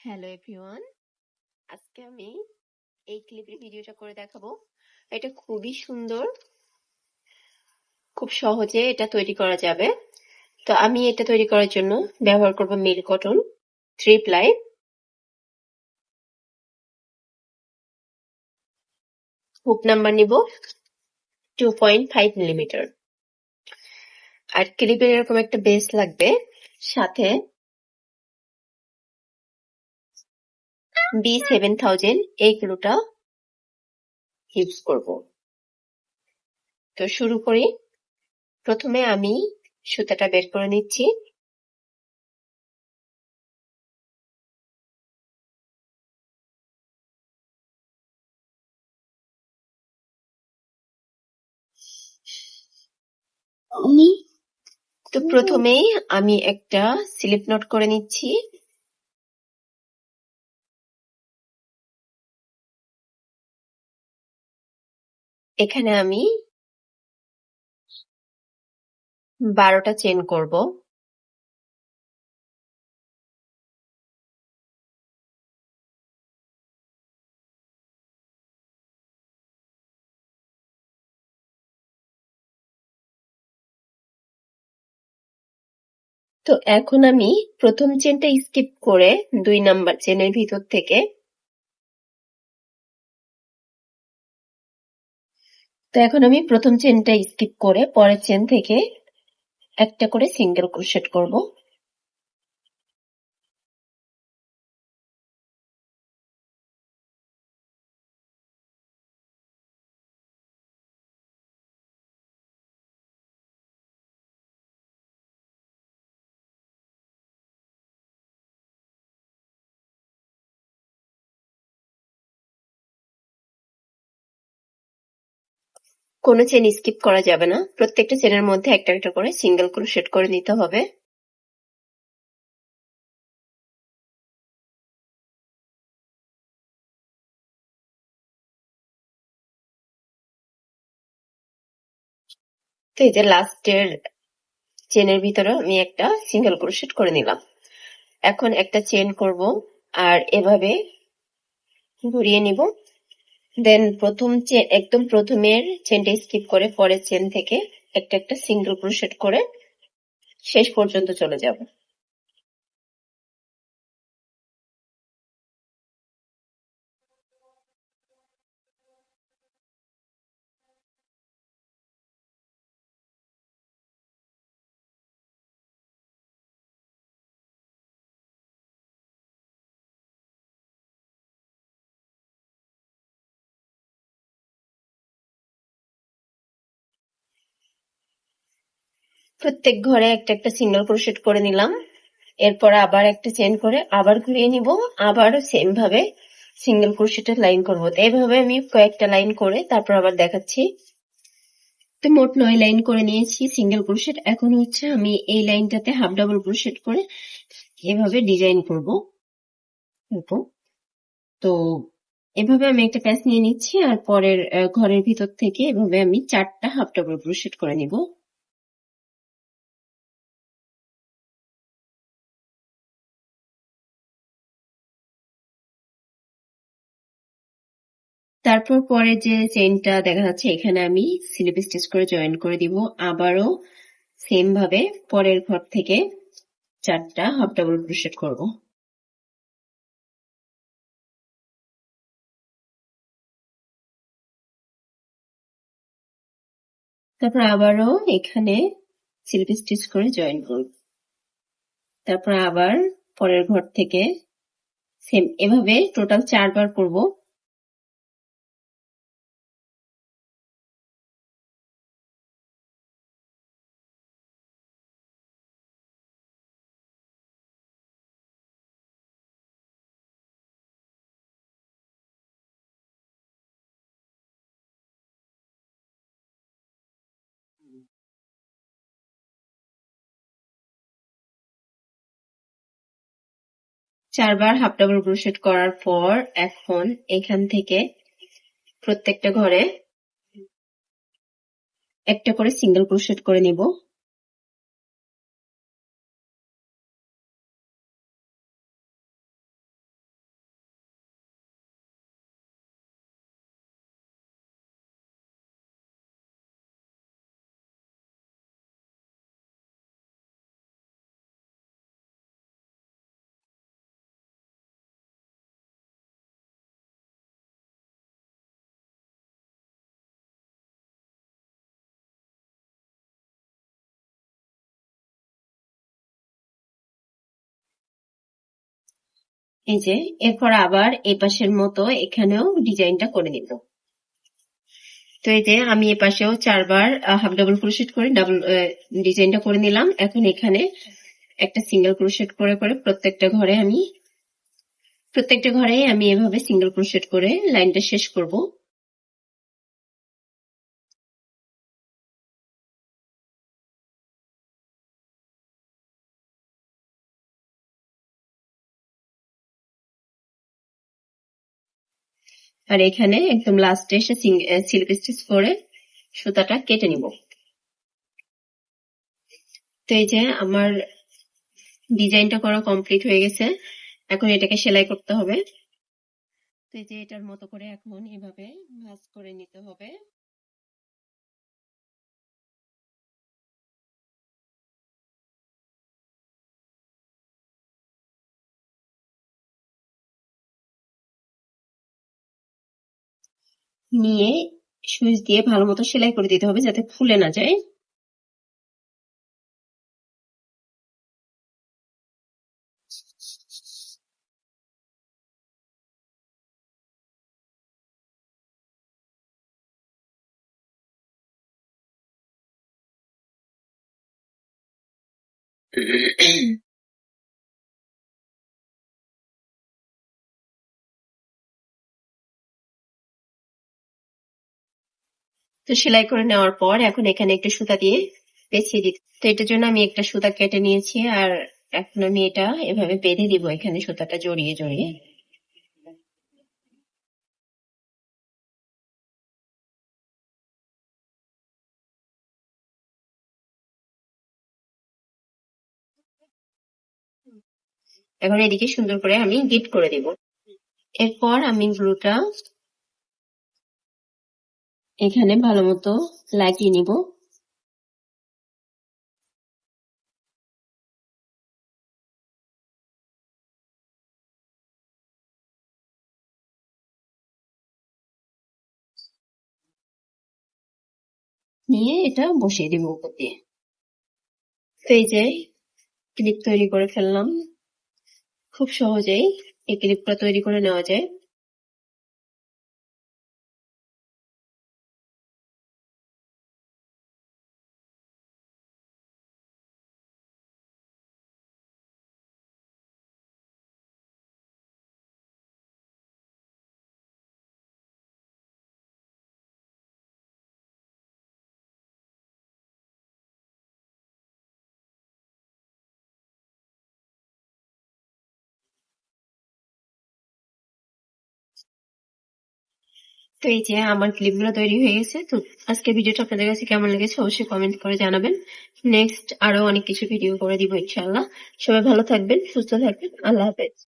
Hello everyone আজকে আমি এই ক্লিপের ভিডিওটা করে দেখাবো। এটা খুবই সুন্দর। খুব সহজে এটা তৈরি করা যাবে। তো আমি এটা তৈরি করার জন্য ব্যবহার করব মিল cotton three ply hook number নিব টু পয়েন্ট ফাইভ মিলিমিটার আর ক্লিপের এরকম একটা বেস লাগবে, সাথে বি সেভেন থাউজেন্ড এই গ্লুটা ইউজ করব। তো শুরু করি। প্রথমে আমি সুতাটা বের করে নিচ্ছি। তো প্রথমেই আমি একটা স্লিপ নোট করে নিচ্ছি। এখানে আমি বারোটা চেন করব। তো এখন আমি প্রথম চেনটা স্কিপ করে দুই নাম্বার চেনের ভিতর থেকে তো এখন আমি প্রথম চেনটা স্কিপ করে পরের চেন থেকে একটা করে সিঙ্গেল ক্রোশেট করব। কোনো চেন স্কিপ করা যাবে না। প্রত্যেকটা চেনের মধ্যে একটা একটা করে সিঙ্গেল ক্রোশেট করে নিতে হবে। তো এই যে লাস্টের চেনের ভিতরে আমি একটা সিঙ্গেল ক্রোশেট করে নিলাম। এখন একটা চেন করব আর এভাবে ঘুরিয়ে নিব। দেন প্রথম চেন একদম প্রথমের চেনটা স্কিপ করে পরের চেন থেকে একটা একটা সিঙ্গেল ক্রোশেট করে শেষ পর্যন্ত চলে যাব। প্রত্যেক ঘরে একটা একটা সিঙ্গেল ক্রোশেট করে নিলাম। এরপর আবার একটা চেন করে আবার ঘুরিয়ে নিব। আবার সেম ভাবে সিঙ্গেল ক্রোশেটের লাইন করব। এইভাবে আমি কয়েকটা লাইন করে তারপর আবার দেখাচ্ছি। তো মোট নয় লাইন করে নিয়েছি সিঙ্গেল ক্রোশেট এখন হচ্ছে আমি এই লাইনটাতে হাফ ডাবল ক্রোশেট করে এভাবে ডিজাইন করব। তো এভাবে আমি একটা প্যাচ নিয়ে নিচ্ছি আর পরের ঘরের ভিতর থেকে এভাবে আমি চারটা হাফ ডাবল ক্রোশেট করে নিব। তারপর পরে যে চেনটা দেখা যাচ্ছে, এখানে আমি স্লিপ স্টিচ করে জয়েন করে দিব। আবারও সেম ভাবে পরের ঘর থেকে চারটা হাফ ডাবল ক্রোশেট করব। তারপর আবারও এখানে স্লিপ স্টিচ করে জয়েন করব। তারপর আবার পরের ঘর থেকে সেম এভাবে টোটাল চারবার করব। চারবার হাফ ডাবল ক্রোশেট করার পর এখন এখান থেকে প্রত্যেকটা ঘরে একটা করে সিঙ্গেল ক্রোশেট করে নিব। এই যে, এরপর আবার এই পাশের মতো এখানেও ডিজাইনটা করে নিব। তো এই যে, আমি এ পাশেও চারবার হাফ ডাবল ক্রোশেট করে ডাবল ডিজাইনটা করে নিলাম। এখন এখানে একটা সিঙ্গেল ক্রোশেট করে করে প্রত্যেকটা ঘরে আমি, প্রত্যেকটা ঘরে আমি এভাবে সিঙ্গেল ক্রোশেট করে লাইনটা শেষ করব। আর এখানে একদম লাস্টে এসে সিল্ক স্টিচ করে সুতাটা কেটে নিব। তো এই যে আমার ডিজাইনটা করা কমপ্লিট হয়ে গেছে। এখন এটাকে সেলাই করতে হবে। তো এই যে এটার মতো করে এখন এভাবে ভাজ করে নিতে হবে। নিয়ে সুইচ দিয়ে ভালো মতো সেলাই করে দিতে হবে যাতে ফুলে না যায়। তো সেলাই করে নেওয়ার পর এখন এখানে একটু সুতা দিয়ে পেঁচিয়ে দিতে তো এটার জন্য আমি একটা সুতা কেটে নিয়েছি আর এখন আমি এটা এভাবে বেঁধে দিব এখানে সুতাটা জড়িয়ে জড়িয়ে। এখন এদিকে সুন্দর করে আমি গিট করে দিব। এরপর আমি গ্লুটা এখানে ভালো মতো লাগিয়ে নিব। নিয়ে এটা বসিয়ে দিব উপর দিয়ে। এই যে ক্লিপ তৈরি করে ফেললাম। খুব সহজেই এই ক্লিপটা তৈরি করে নেওয়া যায়। তো এই যে আমার ক্লিপগুলো তৈরি হয়ে গেছে, তো আজকে ভিডিওটা আপনাদের কাছে কেমন লেগেছে অবশ্যই কমেন্ট করে জানাবেন। নেক্সট আরও অনেক কিছু ভিডিও করে দিব ইনশাল্লাহ সবাই ভালো থাকবেন, সুস্থ থাকবেন, আল্লাহ হাফেজ।